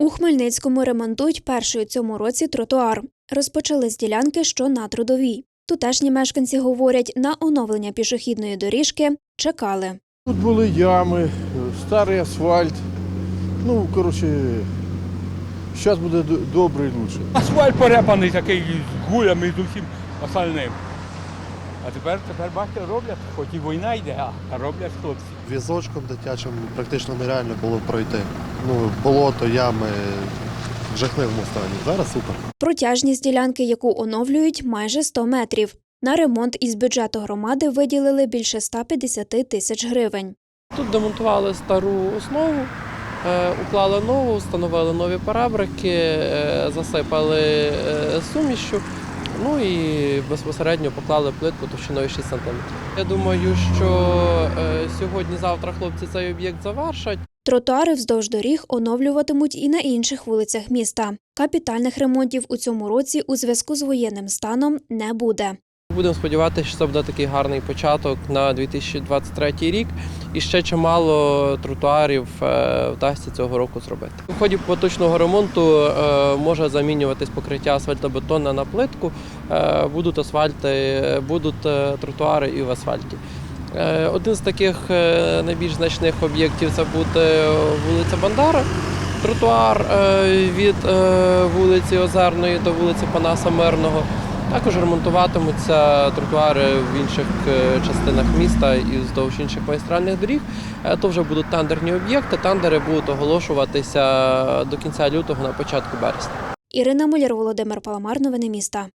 У Хмельницькому ремонтують перший у цьому році тротуар. Розпочали з ділянки, що на трудовій. Тутешні мешканці говорять, на оновлення пішохідної доріжки чекали. Тут були ями, старий асфальт. Ну, коротше, зараз буде добре і лучше. Асфальт порепаний такий з гулями з усім остальним. А тепер, тепер бачите, роблять, хоч і війна йде, а роблять хлопці. Візочком дитячим практично нереально було пройти. Ну, болото, ями в жахливому стані. Зараз супер. Протяжність ділянки, яку оновлюють, майже 100 метрів. На ремонт із бюджету громади виділили більше 150 тисяч гривень. Тут демонтували стару основу, е, уклали нову, встановили нові парабрики, е, засипали е, сумішю. Ну і безпосередньо поклали плитку товщиною 6 см. Я думаю, що е, сьогодні-завтра хлопці цей об'єкт завершать. Тротуари вздовж доріг оновлюватимуть і на інших вулицях міста. Капітальних ремонтів у цьому році у зв'язку з воєнним станом не буде. Будемо сподіватися, що це буде такий гарний початок на 2023 рік. І ще чимало тротуарів е, вдасться цього року зробити. У ході поточного ремонту е, може замінюватись покриття асфальтобетонне на плитку. Е, Будуть асфальти, будуть тротуари і в асфальті. Один з таких найбільш значних об'єктів це буде вулиця Бандера. Тротуар від вулиці Озерної до вулиці Панаса Мирного. Також ремонтуватимуться тротуари в інших е, частинах міста і вздовж інших магістральних доріг. Е, То вже будуть тендерні об'єкти. Тендери будуть оголошуватися до кінця лютого на початку березня. Ірина Муляр, Володимир Паламар, новини міста.